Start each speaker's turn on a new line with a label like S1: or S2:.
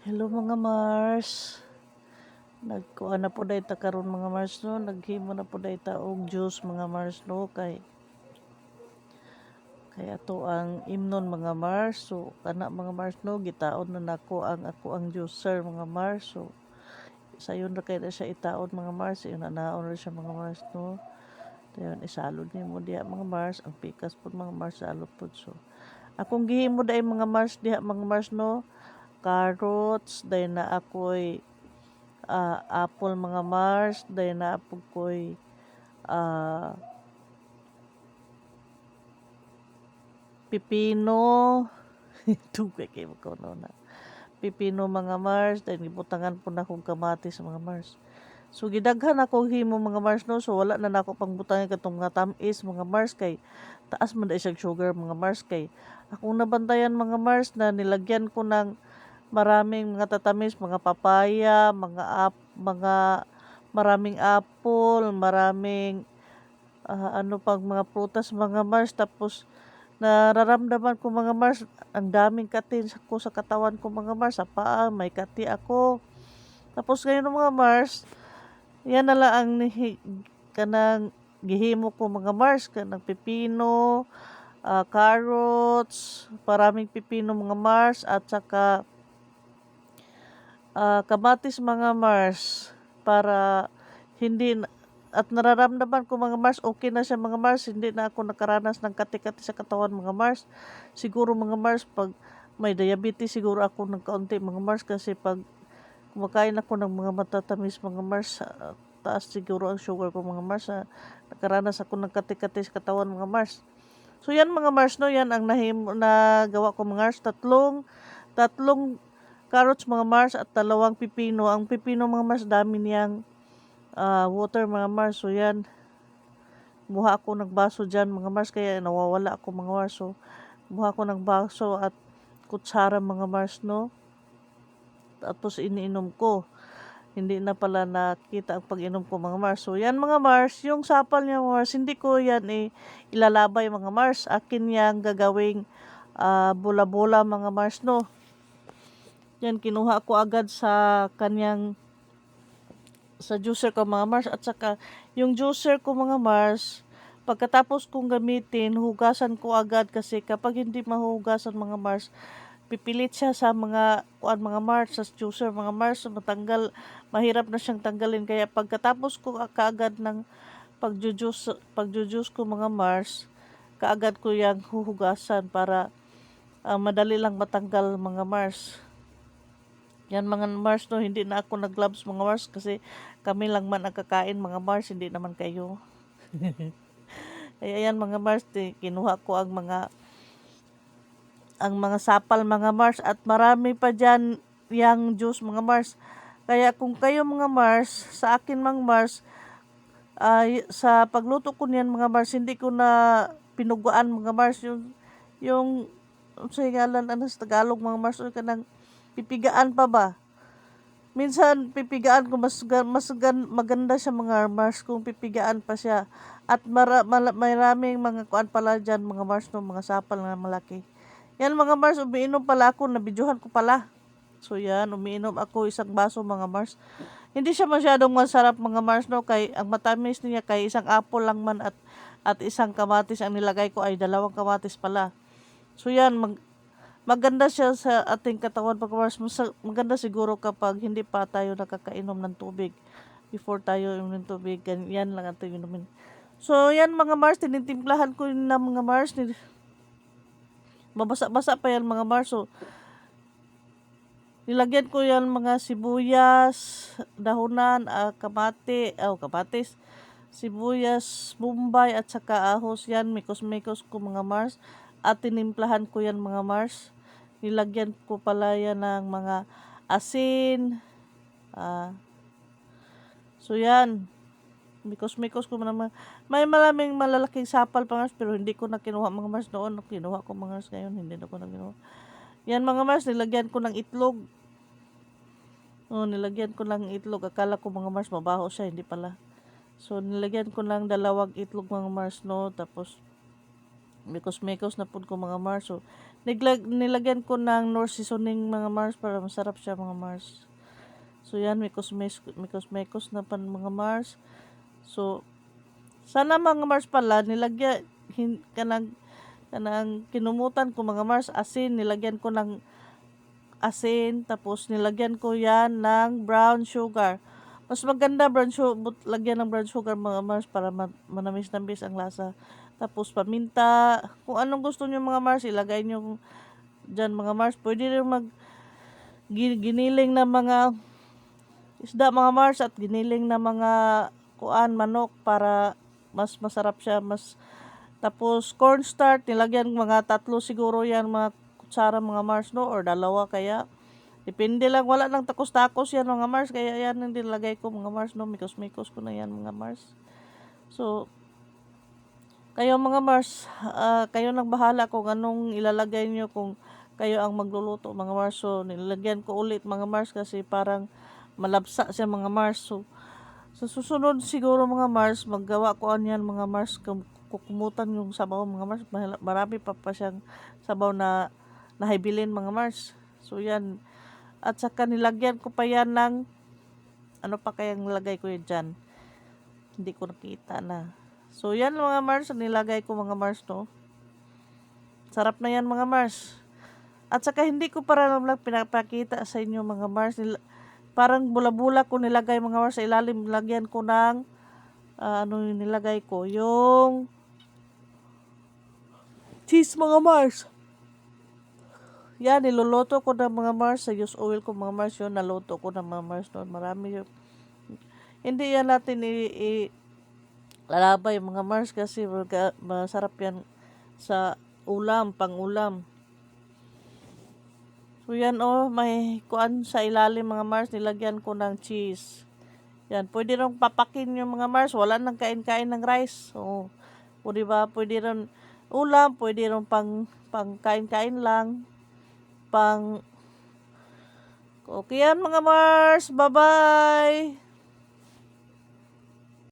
S1: Hello mga Mars. Nagkuha na po dahi ta karon mga Mars no. Naghimo na po dahi ta og juice mga Mars no kay kay ato ang imnon mga Mars. So kana mga Mars no gitaon na nako ang ako ang juicer mga Mars. So sayon ra kay siya itaon mga Mars. Yun na naon ra siya mga Mars no. Dayon isalod ni mo diha mga Mars. Ang pikas po mga Mars salod po. So akong gihimo dahi mga Mars diha mga Mars no carrots, day na ako'y ah, apple mga Mars, day na apo ko'y ah, pipino, tugay kay ko na. Pipino mga Mars, day gibutangan po na akong kamatis mga Mars. So gidaghan ako himo mga Mars no, so wala na nako pang butangan katong mga tamis mga Mars kay taas man dai siya sugar mga Mars kay akong nabantayan mga Mars na nilagyan ko ng maraming mga tatamis, mga papaya, mga ap, mga maraming apple, maraming ah, ano pang mga prutas, mga Mars. Tapos nararamdaman ko mga Mars ang daming kati sa ko sa katawan ko mga Mars sa paa may kati ako. Tapos ngayon mga Mars yan na lang ang kanang gihimo ko mga Mars kanang pipino ah, carrots maraming pipino mga Mars at saka ah, kamatis mga Mars para hindi na- at nararamdaman ko mga Mars okay na siya mga Mars. Hindi na ako nakaranas ng kati-kati sa katawan mga Mars. Siguro mga Mars pag may diabetes siguro ako ng kaunti mga Mars kasi pag kumakain ako ng mga matatamis mga Mars taas siguro ang sugar ko mga Mars ah, nakaranas ako ng kati-kati sa katawan mga Mars. So yan mga Mars no? Yan ang nahim nagawa ko mga Mars. Tatlong tatlong carrots mga Mars at dalawang pipino. Ang pipino mga Mars dami niyang ah, water mga Mars. So yan, buha ako ng baso dyan mga Mars kaya nawawala ako mga Mars. So buha ko ng baso at kutsara mga Mars no. Tapos iniinom ko. Hindi na pala nakita ang pag-inom ko mga Mars. So yan mga Mars, yung sapal niya mga Mars, hindi ko yan eh, ilalabay mga Mars. Akin yang gagawing ah, bola-bola mga Mars no. Yan, kinuha ko agad sa kanyang sa juicer ko mga Mars. At saka yung juicer ko mga Mars pagkatapos kong gamitin hugasan ko agad. Kasi kapag hindi mahugasan mga Mars pipilit siya sa mga kuan mga Mars sa juicer mga Mars. Matanggal mahirap na siyang tanggalin. Kaya pagkatapos ko kaagad ng pagjujuice pagjujuice ko mga Mars kaagad ko yang huhugasan para ah, madali lang matanggal mga Mars yan mga Mars no, hindi na ako nag-gloves mga Mars kasi kami lang man ang kakain mga Mars, hindi naman kayo. Kaya yan mga Mars, ti- kinuha ko ang mga ang mga sapal mga Mars at marami pa dyan yang juice mga Mars. Kaya kung kayo mga Mars, sa akin mga Mars, ay sa pagluto ko niyan mga Mars, hindi ko na pinuguan mga Mars yung yung sa ngalan ano sa Tagalog mga Mars o kanang pipigaan pa ba? Minsan pipigaan ko mas mas gan, maganda siya mga Mars kung pipigaan pa siya. At mara, mala, maraming mga kuan pala dyan, mga Mars no, mga sapal na malaki. Yan mga Mars, umiinom pala ako, nabidyohan ko pala. So yan, umiinom ako isang baso mga Mars. Hindi siya masyadong masarap mga Mars no, kay ang matamis niya kay isang apple lang man at at isang kamatis ang nilagay ko ay dalawang kamatis pala. So yan, mag, maganda siya sa ating katawan pag Maganda siguro kapag hindi pa tayo nakakainom ng tubig. Before tayo inom tubig, yan lang ating inumin. So yan mga Mars, tinitimplahan ko na mga Mars. Mabasa-basa pa yan mga Mars. So, nilagyan ko yan mga sibuyas, dahunan, ah, kamati, oh, kamatis, sibuyas, bombay at saka ahos yan, mikos-mikos ko mga Mars at tinimplahan ko yan mga Mars. Nilagyan ko pala yan ng mga asin. ah so yan. Mikos-mikos ko naman. May maraming malalaking sapal pa Mars pero hindi ko na kinuha mga Mars noon. Kinuha ko mga Mars ngayon. Hindi na ko na kinuha. Yan mga Mars, nilagyan ko ng itlog. Oh, nilagyan ko ng itlog. Akala ko mga Mars mabaho siya. Hindi pala. So, nilagyan ko ng dalawang itlog mga Mars no. Tapos, mikos-mikos na pud ko mga Mars. So, niglag, nilagyan ko ng North seasoning mga Mars para masarap siya mga Mars. So yan, mikos-mikos na pan mga Mars. So, sana mga Mars pala, nilagyan, hin, kanang, kanang kinumutan ko mga Mars, asin, nilagyan ko ng asin, tapos nilagyan ko yan ng brown sugar. Mas maganda brown sugar, lagyan ng brown sugar mga Mars para ma- manamis-namis ang lasa. Tapos paminta, kung anong gusto niyo mga Mars, ilagay niyo dyan mga Mars. Pwede rin mag gi- giniling na mga isda mga Mars at giniling na mga kuan manok para mas masarap siya, mas tapos cornstarch nilagyan mga tatlo siguro yan mga kutsara mga Mars no? Or dalawa kaya. Depende lang wala nang takos-takos yan mga Mars. Kaya yan ang nilagay ko mga Mars no? Mikos-mikos ko na yan mga Mars. So kayo mga Mars ah, kayo nang bahala kung anong ilalagay nyo kung kayo ang magluluto mga Mars so nilagyan ko ulit mga Mars kasi parang malabsa siya mga Mars so sa susunod siguro mga Mars, maggawa ko yan mga Mars, kum- kukumutan yung sabaw mga Mars. Marami pa pa siyang sabaw na nahibilin mga Mars. So yan. At saka nilagyan ko pa yan ng, ano pa kayang nilagay ko yun dyan? Hindi ko nakita na. So yan mga Mars, nilagay ko mga Mars no. Sarap na yan mga Mars. At saka hindi ko para lang pinapakita sa inyo mga Mars. Nil- parang bula-bula ko nilagay mga Mars sa ilalim. Lagyan ko ng, ah, ano yung nilagay ko? Yung cheese mga Mars. Yan, niluluto ko ng mga Mars. Sa use oil ko mga Mars yun. Naluto ko ng mga Mars noon. Marami yun. Hindi yan natin i, i lalabay mga Mars kasi masarap yan sa ulam, pang ulam. So yan oh, may kuan sa ilalim mga Mars, nilagyan ko ng cheese. Yan, pwede rin papakin yung mga Mars, wala nang kain-kain ng rice. So, o di ba, pwede rin ulam, pwede rin pang, pang kain-kain lang. Pang Okay yan mga Mars, bye-bye!